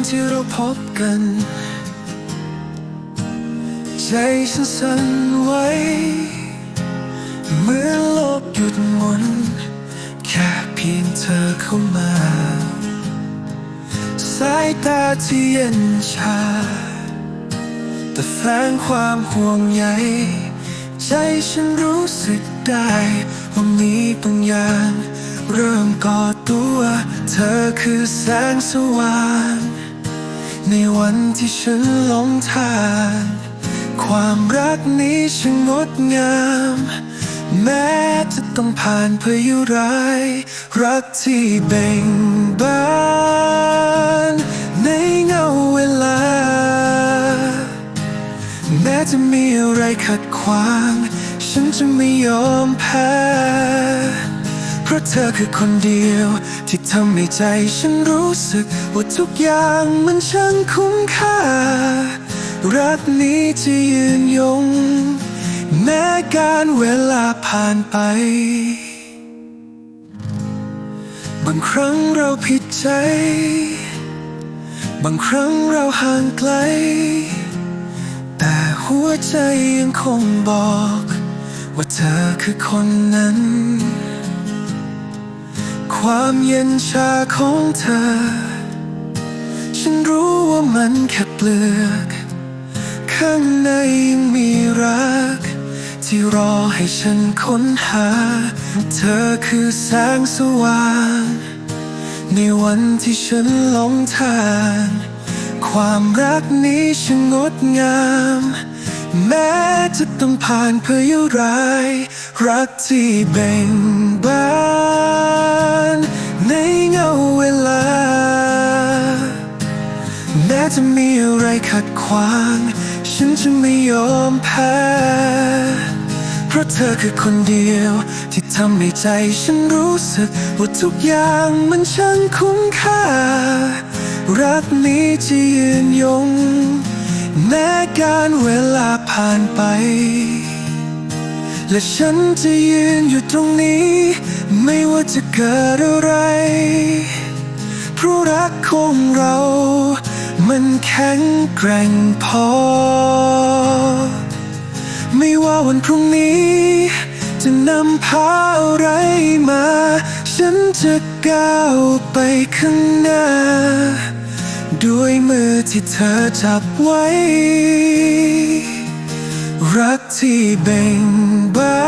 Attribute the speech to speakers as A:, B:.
A: ันที่เราพบกัน ใจฉันสั่นไหวเหมื่อนโลกหยุดหมุน แค่เพียงเธอเข้ามา สายตาที่เย็นชา แต่แฝงความห่วงใยใจฉันรู้สึกได้ว่ามีบางอย่างเริ่มก่อตัว เธอคือแสงสว่าง ในวันที่ฉันหลงทาง ความรักนี้ช่างงดงาม แม้จะต้องผ่านพายุร้าย รักที่เบ่งบานในเงาเวลา แม้จะมีอะไรขัดขวาง ฉันจะไม่ยอมแพ้ ราะเธอคือคนเดียว ที่ทำให้ใจฉันรู้สึก ว่าทุกอย่างมันช่างคุ้มค่า รักนี้จะยืนยง แม้การเวลาผ่านไป บางครั้งเราผิดใจ บางครั้งเราห่างไกล แต่หัวใจยังคงบอก ว่าเธอคือคนนั้น ความเย็นชาของเธอ ฉันรู้ว่ามันแค่เปลือก ข้างในยังมีรัก ที่รอให้ฉันค้นหา เธอคือแสงสว่าง ในวันที่ฉันหลงทาง ความรักนี้ช่างงดงาม แม้จะต้องผ่านพายุร้าย รักที่เบ่ง จะมีอะไรขัดขวาง ฉันจะไม่ยอมแพ้ เพราะเธอคือคนเดียว ที่ทำให้ใจฉันรู้สึก ว่าทุกอย่างมันช่างคุ้มค่า รักนี้จะยืนยง แม้การเวลาผ่านไป และฉันจะยืนอยู่ตรงนี้ ไม่ว่าจะเกิดอะไรเพราะรักของเรา มันแข็งแกร่งพอ ไม่ว่าวันพรุ่งนี้ จะนำพาอะไรมา ฉันจะก้าวไปข้างหน้า ด้วยมือที่เธอจับไว้ รักที่เบ่งบา